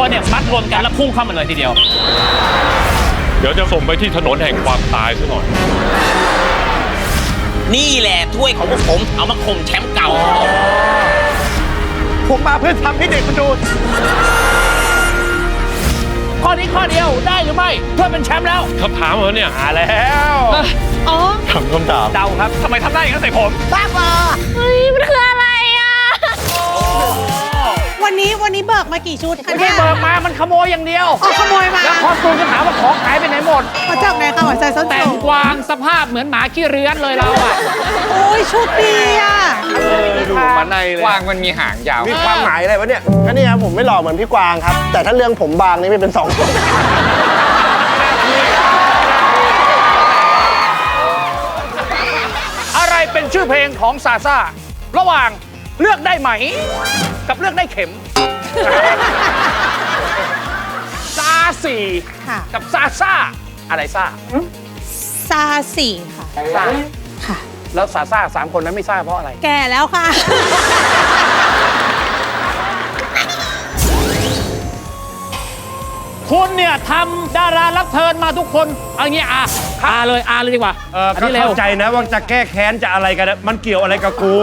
คนเนี่ยมัดรวมกันแล้วพุ่งเข้ามาเลยทีเดียว เดี๋ยวจะส่งไปที่ถนนแห่งความตายซะหน่อย นี่แหละถ้วยของพวกผมเอามาข่มแชมป์เก่า ผมมาเพื่อทำให้เด็กมันดูข้อนี้ข้อเดียวได้หรือไม่เพื่อเป็นแชมป์แล้วคำถามเหรอเนี่ย มาแล้วอ๋อ ถามคำถาม เดาครับทำไมทำได้อย่างนั้นใส่ผม บ้าบอเฮ้ย มันคืออะไรอะ วันนี้วันนี้เบิกมากี่ชุดคะไม่เนี่ได้ยเบิกมา มันขโมยอย่างเดียวอ๋อขโมยมาแล้วคอสตูมก็ถามว่าของหายไปไหนหมด มาจากไหนคะหัวใจส้นแต่สูงงกวางสภาพเหมือนหมาขี้เรือนเลยเราอะโอ้ยชุดดีอะดูมาในเลยกวางมันมีหางยาว มีความหมายอะไรวะเนี่ยก็นี่ครับผมไม่หล่อเหมือนพี่กวางครับ แต่ถ้าเรื่องผมบางนี่ไม่เป็นสองอะไรเป็นชื่อเพลงของซาซ่า ระหว่างเลือกได้ไหม กับเลือกได้เข็ม ซาสี่ค่ะ กับซาซ่า อะไรซ่าซาสี่ค่ะ ซ่าค่ะ แล้วซาซ่าสามคนนั้นไม่ซ่าเพราะอะไร แก่แล้วค่ะ คุณเนี่ยทำดารารับเชิญมาทุกคนเอางี้อะอาเลยอาเลยดีกว่าเอออันก็นี้เร็วเข้าใจนะว่าจะแก้แค้นจะอะไรกันนะมันเกี่ยวอะไรกับกู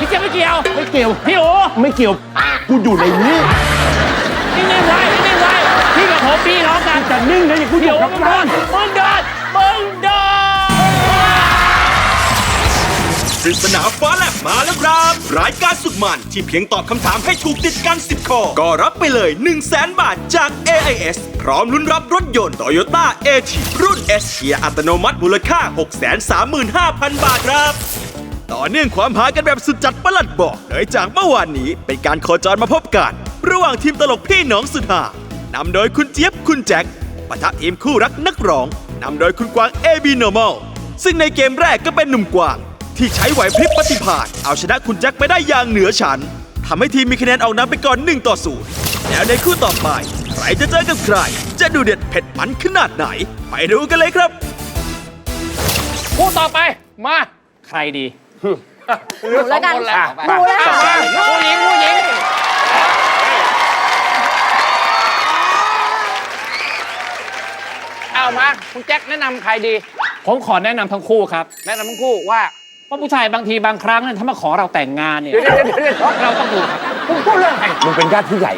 พี่เจี๊ยบไม่เกี่ยว ไม่เกี่ยว พี่โอไม่เกี่ยวกูอยู่ในนี้นิ่งๆไว้นิ่งๆไว้พี่กับผมพี่น้องกันจะนิ่งนะอย่างกูอเดี๋ยยู่วกับมึงบ้านมึงเดินมึงเดินปริศนาฟ้าแลบมาแล้วครับ รายการสุดมันที่เพียงตอบคำถามให้ถูกติดกัน 10 ข้อ ก็รับไปเลย 1 0 0 0 0แบาทจาก AIS พร้อมลุ้นรับรถยนต์ Toyota a t รุ่น S เกียร์อัตโนมัติมูลค่า 635,000 บาทครับ ต่อเนื่องความหากันแบบสุดจัดประหลัดบอกเลยจากเมื่อวานนี้เป็นการโคจรมาพบกัน ระหว่างทีมตลกพี่น้องสุดหานำโดยคุณเจี๊ยบคุณแจ็คปะทะทีมคู่รักนักร้องนำโดยคุณกวาง AB Normal ซึ่งในเกมแรกก็เป็นหนุ่มกวาง ที่ใช้ไหวพริบปฏิภาณเอาชนะคุณแจ็คไปได้อย่างเหนือชั้นทำให้ทีมมีคะแนนออกนำไปก่อน1ต่อ0แล้วในคู่ต่อไปใครจะเจอกับใคร จะดูเด็ดเผ็ดมันขนาดไหน ไปดูกันเลยครับ คู่ต่อไปมา ใครดี หนูแล้วกันอะหนูแล้วกันอะผู้หญิงผู้หญิงเอามาคุณแจ็คแนะนำใครดี ผมขอแนะนำทั้งคู่ครับแนะนำทั้งคู่ว่าว่าผู้ชายบางทีบางครั้งเนี่ยถ้ามาขอเราแต่งงานเนี่ยเราต้องดูครับคุณพูดเรื่องอะไรมึงเป็นญาติผู้ใหญ่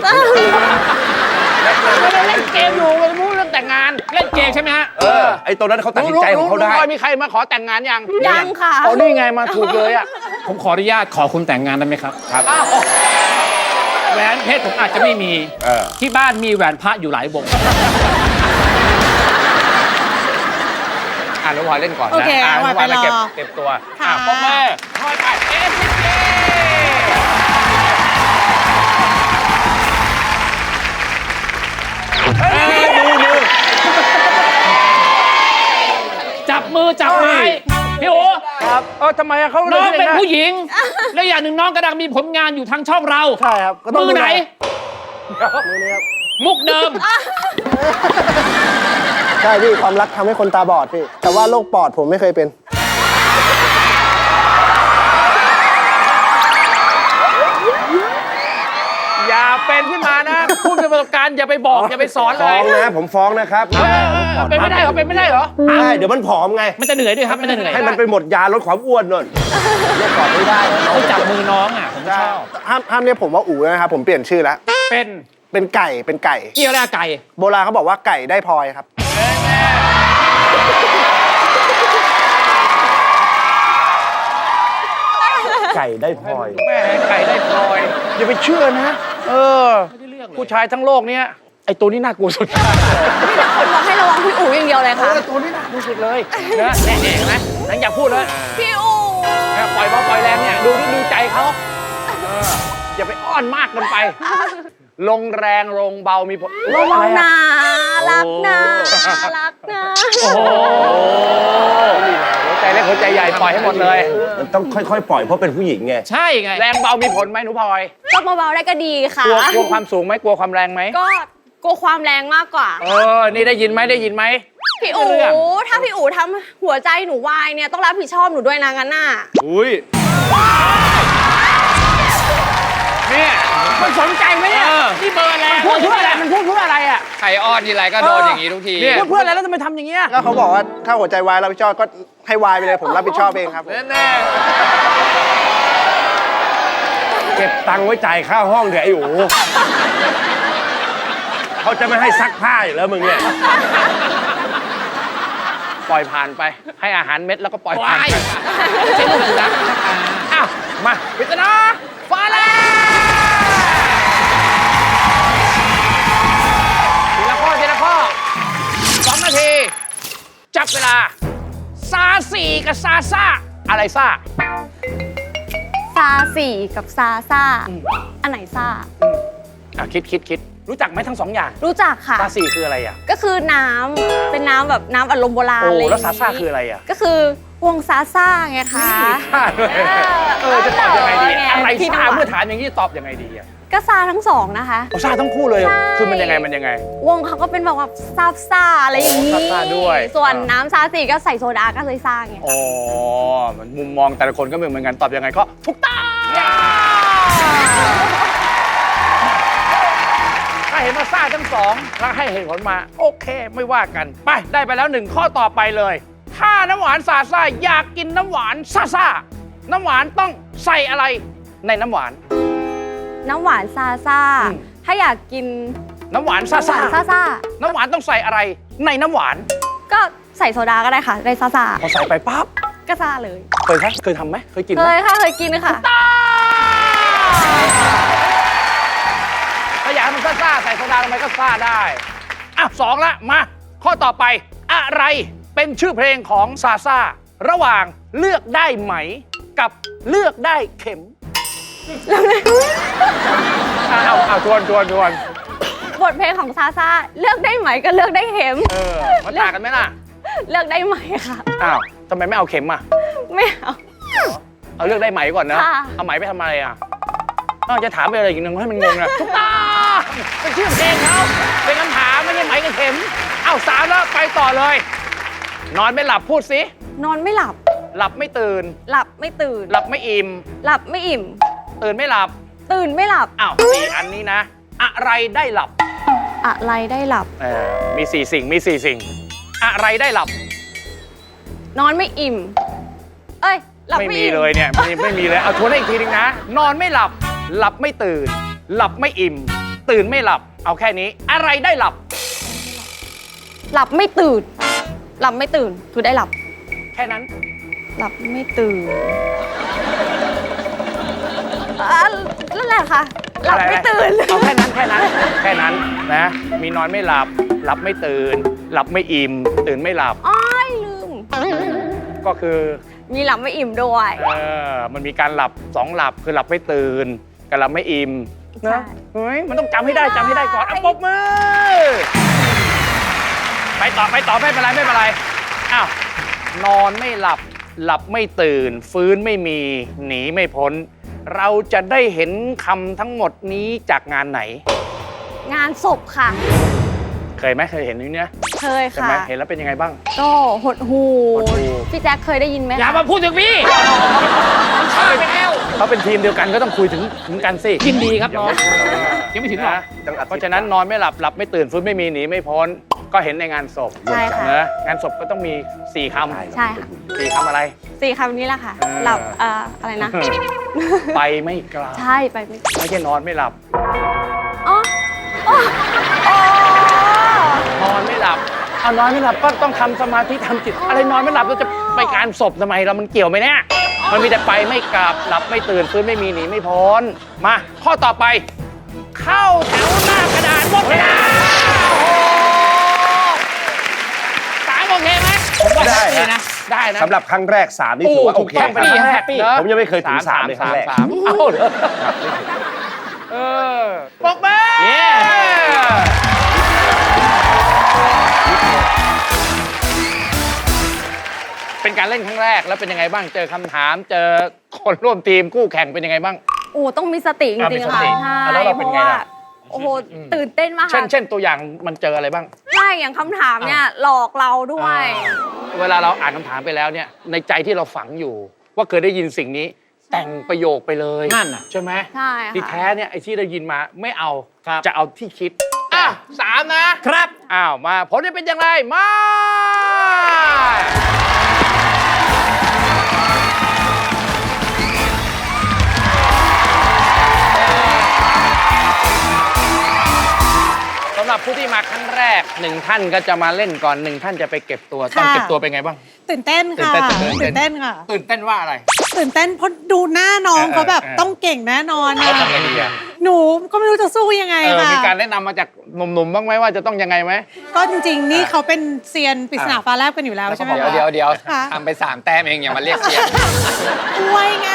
ไม่ได้เล่นเกมอยู่เลยพูดเรื่อง แต่งงานเล่นเกมใช่ไหมฮะเออไอ้ตัวนั้นเขาตัดสินใจของเขาได้ รู้รู้รู้มีใครมาขอแต่งงานยังยังค่ะโอ้นี่ไงมาถูกเลยอะผมขออนุญาตขอคุณแต่งงานได้ไหมครับครับแหวนเพชรผมอาจจะไม่มีเออ ที่บ้านมีแหวนพระอยู่หลายวงอ่านุพลอยเล่นก่อนโอนะเคอ่าเอาไว้ไว้มาเก็บไปรอเก็บตัวค่ะ อะพ่อแม่พ่อไป มือจับไม้พี่โอครับเออทำไมอะเขาน้องเป็นผู้หญิง แล้วอย่างหนึ่งน้องกำลังมีผลงานอยู่ทางช่องเรา ใช่ครับก็ต้องมือไหน มือนี้ครับมุกเดิม ใช่พี่ความรักทำให้คนตาบอดพี่ แต่ว่าโรคปอดผมไม่เคยเป็น อย่าเป็นขึ้นมานะพูดเป็นประสบการณ์อย่าไปบอกอย่าไปสอนเลฟ้อย งนะ ผมฟ้องนะครับ เออเป็นไม่ได้เหรอเป็นไม่ได้เหรอ ใช่เดี๋ยวมันผอมไง มันจะเหนื่อยด้วยครับ มันจะเหนื่อยให้มันไปหมดยาลดความอ้วนนนเรียกก่อนไม่ได้นะเขาจับมือน้องอะผมชอบห้ามห้ามเรียกผมว่าอู๋นะครับผมเปลี่ยนชื่อแล้ว เป็นเป็นไก่เป็นไก่ เกี่ยวอะไรกับไก่โบราณเขาบอกว่าไก่ได้พลอยครับ ไก่ได้พลอย แม่ไก่ได้พลอยอย่าไปเชื่อนะ เออผู้ชายทั้งโลกเนี้ย ไอตัวนี้น่ากลัวสุดคนบอกให้ระวังพี่อู๋อย่างเดียวเลยค่ะ ตัวนี้น่ากลัวสุดเลยนะแน่ๆเห็นไหมหลังอยากพูดเลยพี่อู๋นะปล่อยเบาปล่อยแรงเนี่ยดูที่ดูใจเขาเอออย่าไปอ้อนมากเกินไป ลงแรงลงเบามีผลระวังอะไรนะอะรักนะรักนะโอ้โหหัวใจเล็กหัวใจใหญ่ปล่อยให้หมดเลย มันต้องค่อยๆ ปล่อยเพราะเป็นผู้หญิงไง ใช่ไง แรงเบามีผลไหมหนูพลอย ก็เบาๆได้ก็ดีค่ะ กลัวกลัวความสูงไหมกลัวความแรงไหมก็ กลัวความแรงมากกว่า เออ นี่ได้ยินไหมได้ยินไหม พี่อู๋เรื่อง ถ้าพี่อู๋ทำหัวใจหนูวายเนี่ยต้องรับผิดชอบหนูด้วยนะงั้นน่ะอุ้ยมันสนใจไหมเนี่ยนี่เบอร์แล้วพูดเพื่ออะไรมันพูดเพื่ออะไรอะใครอ้อนทีไรก็โดนอย่างนี้ทุกทีพูดเพื่ออะไรแล้วทำไมทำอย่างเงี้ยก็เขาบอกว่าถ้าหัวใจวายรับผิดชอบก็ให้วายไปเลยผมรับผิดชอบเองครับผมแน่เก็บตังค์ไว้จ่ายค่าห้องเถอะไอ้โอ๋ เขาจะไม่ให้ซักผ้าอยู่แล้วมึงเนี่ยปล่อยผ่านไปให้อาหารเม็ดแล้วก็ปล่อยผ่านไปไม่ใช่ลูกสุนัขอ้าวมาปริศนาฟ้าแลบทีละข้อทีละข้อสองนาที จับเวลา ซาสี่กับซาซ่า อะไรซ่า ซาสี่กับซาซ่า อันไหนซ่าอะคิดคิดคิด รู้จักไหมทั้งสองอย่างรู้จักค่ะ ซาสี่คืออะไรอะ ก็คือน้ำเป็นน้ำแบบน้ำอารมณ์โบราณโอ้อะไรแล้วซาซ่าคืออะไรอะก็คือวงซาซ่าไงคะ ซ่าด้วยเออจะตอบยังไงดีเออไงอะไรพี่ซ่าน้ำหวาน เมื่อถามอย่างนี้จะตอบยังไงดีอะก็ซาทั้งสองนะคะ เอาซ่าทั้งคู่เลย ใช่ คือมันยังไงมันยังไง วงเขาก็เป็นแบบว่าซาบซ่าอะไรอย่างนี้ ซาบซ่าด้วยส่วนอ่า น้ำซาสี่ก็ใส่โซดาก็เลยซ่าไง อ๋อมันมุมมองแต่ละคนก็ไม่เหมือนกันตอบยังไงก็ถูกต้องถ้า เห็นมาซ่าทั้งสองแล้วให้เหตุผลมา โอเคไม่ว่ากัน ไป ได้ไปแล้วหนึ่งข้อต่อไปเลย ถ้าน้ำหวานซาซ่าอยากกินน้ำหวานซาซ่าน้ำหวานต้องใส่อะไรในน้ำหวาน น้ำหวานซาซ่า อืม ถ้าอยากกินน้ำหวานซาน้ำหซ่าวานซาซ่า น้ำหวานต้องใส่อะไรในน้ำหวานก็ใส่โซดาก็ได้ค่ะได้ซาซ่า พอใส่ไปปั๊บก็ซ่าเลย เคยไหมเคยทำไหมเคยกินไหเคมยค่ะเคยกินค่ะถ้าอย ซ่าๆใส่โซดาลงไปก็ซ่าได้อะสองละมา ข้อต่อไป อะไรเป็นชื่อเพลงของซาซ่า ระหว่างเลือกได้ไหม กับเลือกได้เข็มอะเอาเอาทวนทวนทวนบทเพลงของซาซ่าเลือกได้ไหมก็เลือกได้เข็ม เออมันต่างกันไหมล่ะเลือกได้ไหมค่ะ อ้าวทำไมไม่เอาเข็มอะ ไม่เอา เอาเลือกได้ไหมก่อนนะ ค่ะ เอาไหมไปทำอะไรอะอ้าวจะถามไปอะไรอีกหนึ่งให้มันงงนะถูกต้อ กับเข็ม เอาสามแล้วไปต่อเลย นอนไม่หลับพูดสิ นอนไม่หลับ หลับไม่ตื่น หลับไม่ตื่น หลับไม่อิ่ม หลับไม่อิ่ม ตื่นไม่หลับ ตื่นไม่หลับ อ้าวสี่อันนี้นะ อะไรได้หลับ อะไรได้หลับ เออมีสี่สิ่งมีสี่สิ่ง อะไรได้หลับ นอนไม่อิ่ม เอ้ย หลับไม่ไม่มีอิ่มเลยเนี่ยไม่ไม่มีเลย เอาทวนให้อีกทีนึงนะ นอนไม่หลับ หลับไม่ตื่น หลับไม่อิ่ม ตื่นไม่หลับ เอาแค่นี้ อะไรได้หลับ หลับไม่ตื่น หลับไม่ตื่น คือได้หลับ แค่นั้น หลับไม่ตื่นอ่านั่นแหละค่ะ หลับไม่ตื่น เอาแค่นั้นแค่นั้น แค่นั้นนะ มีนอนไม่หลับ หลับไม่ตื่น หลับไม่อิ่ม ตื่นไม่หลับ อ้ายลืม ก็คือ มีหลับไม่อิ่มด้วย เออ มันมีการหลับสองหลับคือหลับไม่ตื่นกับหลับไม่อิ่มใช่ นะเฮ้ย มันต้องจำให้ได้จำให้ได้ก่อนอะปรบมือ ไปต่อไปต่อไม่เป็นไรไม่เป็นไรอ้าวนอนไม่หลับหลับไม่ตื่น ฟื้นไม่มีหนีไม่พ้น เราจะได้เห็นคำทั้งหมดนี้จากงานไหน งานศพค่ะ เคยไหมเคยเห็นนี้เนี่ยเคยใช่ค่ะ ไหมเห็นแล้วเป็นยังไงบ้าง ก็หดหูหดหู่ พี่แจ๊คเคยได้ยินไหมอย่าคะมาพูดถึงพี่เขาเป็นเขาเป็นทีมเดียวกันก็ต้องคุยถึงถึงกันสิยินดีครับน้อง ยังไม่ถึงหรอกต้องอธิบายเพราะฉะนั้นนอนไม่หลับหลับไม่ตื่นฟื้นไม่มีหนีไม่พ้น ก็เห็นในงานศพใช่ค่ะ นะงานศพก็ต้องมีสี่คำใช่ค่ะสี่คำอะไร สี่คำนี้แหละค่ะเออหลับเอ่ออะไรนะ ไปไม่กล้าใช่ไปไม่ไม่ใช่นอนไม่หลับ อ๋ออ๋ออ๋อนอนไม่หลับเอานอนไม่หลับก็ต้องทำสมาธิทำจิต อะไรนอนไม่หลับเราจะไปการศพทำไมเรามันเกี่ยวไหมเนี่ยมันมีแต่ไปไม่กลับหลับไม่ตื่นฟื้นไม่มีหนีไม่พ้นมา ข้อต่อไป เข้าแถวหน้ากระดานหมดเวลาโอ้โหสามโอเคไหมผมว่าได้แฮปปี้ฮะนะ ได้นะ สำหรับครั้งแรกสามนี่ถือว่าโอเคถูกต้องเป็นครั้งแรก เนอะ ผมยังไม่เคยถึงสามเลยครั้งแรกสามสามเอาเหรอเออปรบมือเย้ เป็นการเล่นครั้งแรกแล้วเป็นยังไงบ้าง เจอคำถาม เจอคนร่วมทีมคู่แข่งเป็นยังไงบ้าง โอ้ต้องมีสติจริงๆค่ะใช่แล้วเราเพป็นราะไงว่าล่ะ โอ้โหตื่นเต้นมากเช่นเช่นตัวอย่างมันเจออะไรบ้าง ใช่อย่างคำถามเนี่ยหลอกเราด้วยเวลาเราอ่านคำถามไปแล้วเนี่ย ในใจที่เราฝังอยู่ ว่าเคยได้ยินสิ่งนี้ แต่งประโยคไปเลยนั่นน่ะ ใช่ไหมใช่ค่ะ ที่แท้เนี่ยไอ้ที่ได้ยินมาไม่เอาครับ จะเอาที่คิดอะสามนะ ครับ อ้าวมาผลจะเป็นอย่างไรมา หรับผู้ที่มาครั้งแรกหนึ่งท่านก็จะมาเล่นก่อนหนึ่งท่านจะไปเก็บตัวตอนเก็บตัวเป็นไงบ้าง ตื่นเต้นค่ะ ตื่นเต้นค่ะ ตื่นเต้นว่าอะไร ตื่นเต้นเพราะดูหน้าน้องเขาแบบต้องเก่งแน่นอนอะหนูก็ไม่รู้จะสู้ยังไงค่ะ การแนะนำมาจากหนุ่มๆบ้างไหมว่าจะต้องยังไงไหม ก็จริงๆ นี่เขาเป็นเซียนปริศนาฟ้าแลบกันอยู่แล้วใช่ไหม เดี๋ยวเดี๋ยวเดียวทำไปสามแต้มเองอย่ามาเรียกเสียง ช่วยไง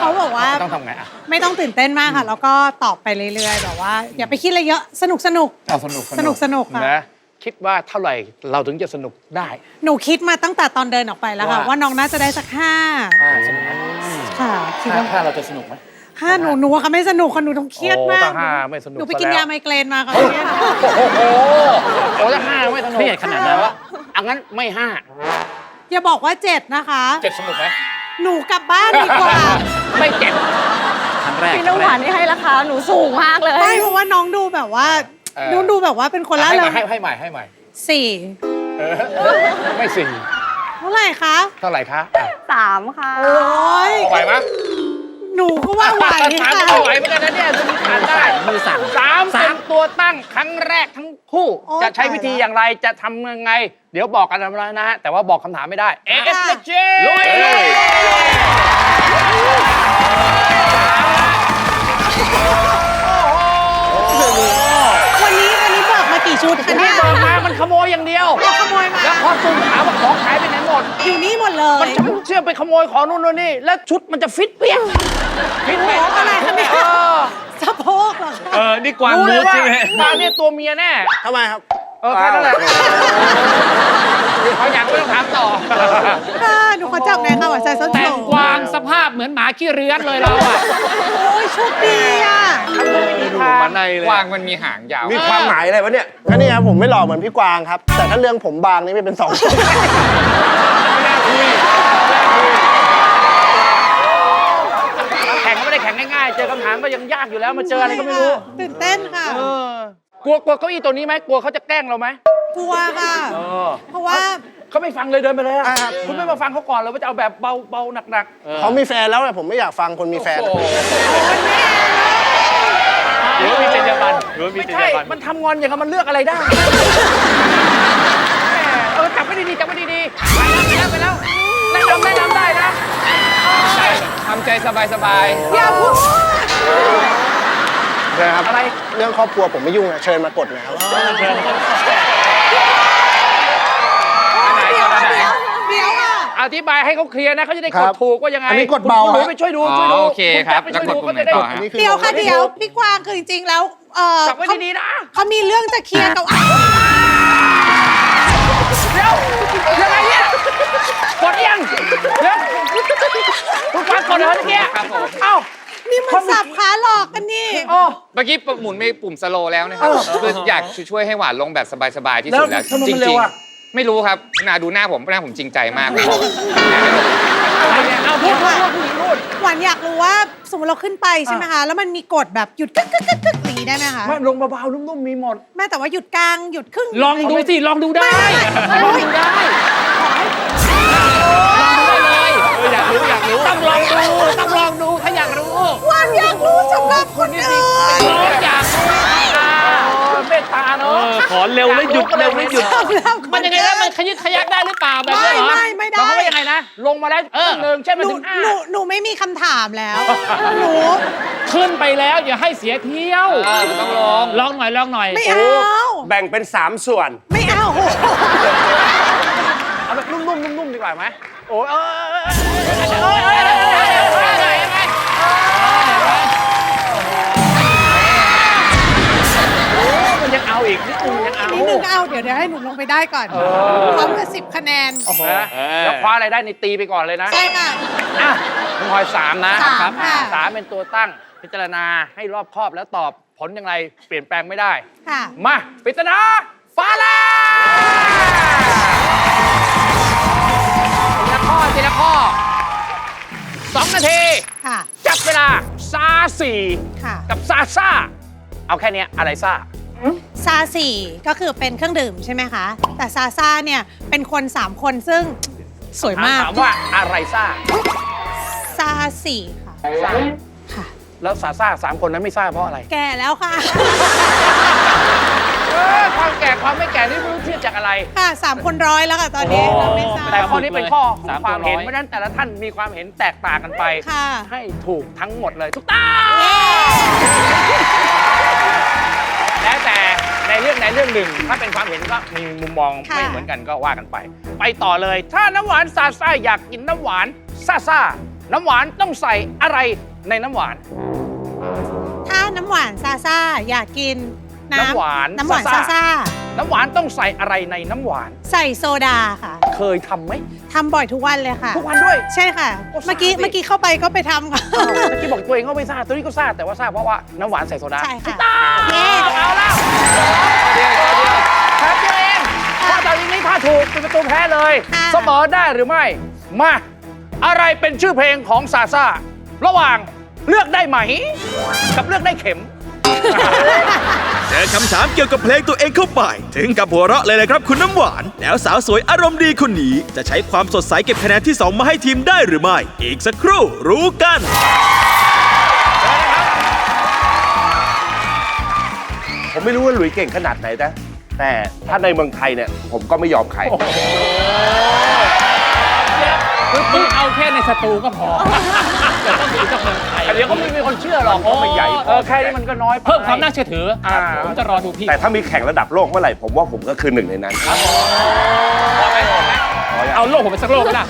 เขาบอกว่าต้องทำไงอะไม่ต้องตื่นเต้นมากค่ะ แล้วก็ตอบไปเรื่อยๆแบบว่า อย่าไปคิดอะไรเยอะสนุกสนุกสนุกสนุกสนุกค่ะคิดว่าเท่าไหร่เราถึงจะสนุกได้ หนูคิดมาตั้งแต่ตอนเดินออกไปแล้วค่ะ ว่าน้องน่าจะได้สักห้าอ่าสนุกไหมค่ะคิดถ้าว่าห้าเราจะสนุกไหม ห้าหนูหนูว่าเขาไม่สนุกค่ะหนูต้องเครียดมากหนูไปกินยาไมเกรนมาค่ะวันนี้โอ้โหโอ้ห้าไม่สนุกเครียดขนาดนั้นวะอังั้นไม่ห้าอย่าบอกว่าเจ็ดนะคะเจ็ดสนุกไหมหนูกลับบ้านดีกว่า ไม่เจ็ดครั้งแรกพี่น้องหวานนี่ให้ราคาหนูสูงมากเลยไม่เพราะว่าน้องดูแบบว่าน้องดูแบบว่าเป็นคนละเลยให้ให้ใหม่ให้ใหม่สี่ไม่สี่เท่าไหร่คะ เท่าไหร่คะสามค่ะ โอ้ยไหวไหม หนูก็ว่าไหวค่ะ สามตัวไหวเหมือนกันนะเนี่ยสมมติทานได้มือสามสามเป็นตัวตั้งครั้งแรกทั้งคู่จะใช้วิธีอย่างไรจะทำยังไง เดี๋ยวบอกกันนะฮะแต่ว่าบอกคำถามไม่ได้เอค่ะ g ลุยวันนี้วันนี้บอกมากี่ชุดคะนี่นี่บอกมามันขโมยอย่างเดียวขโมยมาแล้วพอซูมถามว่าของหายไปไหนหมด อยู่นี้หมดเลย มันจะเชื่อไปขโมยของนู่นนู่นนี่ แล้วชุดมันจะฟิตเปี้ย พินเป็ดอะไรคะเนี่ยสะโพกเหรอเออ นี่กวางรู้เลมูยสว่างช่หมปลาเนี่ยตัวเมียแน่ ทำไมครับ เออแค่นั้นแหละเขาอยากไม่ต้องถามต่อ อ่าหนูขอจับแรงค่ะว่าใส่ส้นแต่งกวางสภาพเหมือนหมาขี้เรือนเลยเราอะโอ้ยโชคดีอะดูมาในเลยกวางมันมีหางยาว มีความหมายอะไรวะเนี่ยแค่นี้ครับผมไม่หล่อเหมือนพี่กวางครับ แต่ถ้าเรื่องผมบางนี่ไม่เป็นสอง ไม่น่าคุย ง่ายๆ เจอคำถามก็ยังยากอยู่แล้วมาเจออะไรก็ไม่รู้ ตื่นเต้นค่ะกลัวกลัวเก้าอี้ตัวนี้ไหมกลัวเขาจะแกล้งเราไหมกลัวค่ะเพราะว่าเขาไม่ฟังเลยเดินไปเลยอะคุณไม่มาฟังเขาก่อนเลยว่าจะเอาแบบเบาเบาๆหนักๆเขามีแฟนแล้วแต่ผมไม่อยากฟังคนมีแฟน โอ้โหรือวมีจรรยาบรรณหรือมีไม่จรรใช่ยาบรรมันทำงอนอย่างกับมันเลือกอะไรได้แมเออจับไม่ดีๆจับไม่ดีๆไปแล้วไปแล้วไปแล้วแนะนไแนะนำได้นะำใจสบายๆ อย่าพูดนะครับ อะไร เรื่องครอบครัวผมไม่ยุ่งนะเชิญมากดนะครับ เดี๋ยวเดี๋ยวเดี๋ยวอะ อธิบายให้เขาเคลียร์นะเขาจะได้กครัดบถูกว่ายังไงอันนี้กดเบาคุณหลุยฮะ ไปช่วยดูช่วยดูโอเคครับณแจ็ไปช่วยดูแล้วกดปุ่มไหนต่อฮะ เดี๋ยวค่ะเดี๋ยวพี่กวางคือจริงๆแล้วเออจับไว้ดีๆนะ เขามีเรื่องจะเคลียร์กับอ้า เดี๋ยวยังไงเนี่ยกดยังเดี๋ยวคุณฟังกดเหรอเมื่อกี้เอ้า นี่มันสับขาหลอกกันนี่ โอ้ เมื่อกี้หมุนไม่ปุ่มสโลว์แล้วนะครับคืออยากช่วยให้หวานลงแบบสบาย ๆ ที่สุดแล้วจริงๆไม่รู้ครับนาดูหน้าผมหน้าผมจริงใจมากเลย เอาพูดพูดพูดหญิงหวานอยาก ว่าสมมติเราขึ้นไปใช่ไหมคะ แล้วมันมีกฎแบบหยุดกึกกึกกึกกสีได้ไหมคะ ไม่ลงเบาๆนุ่มๆมีหมด แม่แต่ว่าหยุดกลางหยุดครึ่งลองดูสิ ลองดูได้ลองดูได้อยากรู้อยากรู้ต้องลองดูต้องลองดูถ้าอยากรู้ความอยากรู้สำหรับคนอื่นลองอยา อขอเร็วแล้วหยุดเร็วแล้วหยุด มันยังไงนะมันขยึกขยักได้หรือเปล่าแบบนี้เหรอไม่ไม่ไม่ได้ เขาว่ยังไงนะ ลงมาแล้วเออหนึ่งใช่ไหมหนูถึงหนูอะหนูไม่มีคำถามแล้ว หนู ขึ้นไปแล้วอย่าให้เสียเที่ยวต้องลองลองหน่อยลองหน่อย ไม่เอา แบ่งเป็น 3 ส่วน ไม่เอาโหเอาแบบนุ่มๆนุ่มๆดีกว่าไหมโอ้ยเออเออเออเออเออเออเออ กนิดนึงยังเอานิดนึงเอาเดี๋ยวเดี๋ยวให้หนูลงไปได้ก่อนเออพร้อมกับสิบคะแนนนะแล้วคว้าอะไรได้ในตีไปก่อนเลยนะใช่ค่ะ อะคุณพลอยสามนะสามค่ะ สามเป็นตัวตั้งพิจารณาให้รอบคอบแล้วตอบผลอย่างไรเปลี่ยนแปลงไม่ได้ ค่ะ มาปริศนาฟ้าแลบทีละข้อทีละข้อสองนาที ค่ะ จับเวลาซาสีค่ะ กับซาซ่า เอาแค่เนี้ยอะไรซ่า ซาสี่ก็คือเป็นเครื่องดื่มใช่ไหมคะ แต่ซาซ่าเนี่ยเป็นคนสามคนซึ่งสวยมากถามว่าอะไรซ่าซาสี่ค่ะซ่าค่ะ แล้วซาซ่าสามคนนั้นไม่ซ่าเพราะอะไร แก่แล้วค่ะ เออความแก่ความไม่แก่นี่ไม่รู้เทียบจากอะไร ค่ะสามคนร้อยแล้วค่ะตอนนี้เราไม่ทราบแต่ข้อนี้เป็นข้อของสามความเห็นคนร้อย เพราะฉะนั้นแต่ละท่านมีความเห็นแตกต่างกันไป ค่ะ ให้ถูกทั้งหมดเลยทุกต้องแล้วแต่ใน เรื่องในเรื่องหนึ่ง ถ้าเป็นความเห็นก็มีมุมมองค่ะ ไม่เหมือนกันก็ว่ากันไป ไปต่อเลย ถ้าน้ำหวานซาซ่าอยากกินน้ำหวานซาซ่าน้ำหวานต้องใส่อะไรในน้ำหวาน ถ้าน้ำหวานซาซ่าอยากกินน้ำน้ำหวานน้ำหวานซ่าซาซ่าซ่าน้ำหวานต้องใส่อะไรในน้ำหวาน ใส่โซดาค่ะ เคยทำไหมทำบ่อยทุกวันเลยค่ะ ทุกวันด้วย ใช่ค่ะก็ซ่าเมื่อกี้สิเมื่อกี้เข้าไปก็ไปทำค่ะอ้าวเมื่อกี้บอกตัวเองก็ไม่ทราบตัวนี้ก็ทราบแต่ว่าทราบเพราะว่าน้ำหวานใส่โซดาใช่ค่ะเย้เอา แล้วแพ้ตัวเองถ้าตอนนี้ถ้าถูกเป็นประตูแพ้เลย เสมอได้หรือไม่ มา อะไรเป็นชื่อเพลงของซาซ่า ระหว่างเลือกได้ไหม กับเลือกได้เข็ม เจอคำถามเกี่ยวกับเพลงตัวเองเข้าไป ถึงกับหัวเราะเลยเลยครับคุณน้ำหวาน แล้วสาวสวยอารมณ์ดีคนนี้ จะใช้ความสดใสเก็บคะแนนที่ 2 มาให้ทีมได้หรือไม่ อีกสักครู่รู้กัน ไม่รู้ว่าหลุยเก่งขนาดไหนนะแต่ถ้าในเมืองไทยเนี่ย ผมก็ไม่ยอมใครมึงเอาแค่ในสตูก็พอแต่ต้องถึงกับเมืองไทยแต่เดี๋ยวก็ไม่มีคนเชื่อหรอกโอ้ไม่ใหญ่พอ เออแค่นี้มันก็น้อยไป เพิ่มความน่าเชื่อถืออ่า ผมจะรอดูพี่แต่ถ้ามีแข่งระดับโลกเมื่อไหร่ผมว่าผมก็คือหนึ่งในนั้น พอไหมพอไหมเอาโลกผมไปสักโลกไหมล่ะ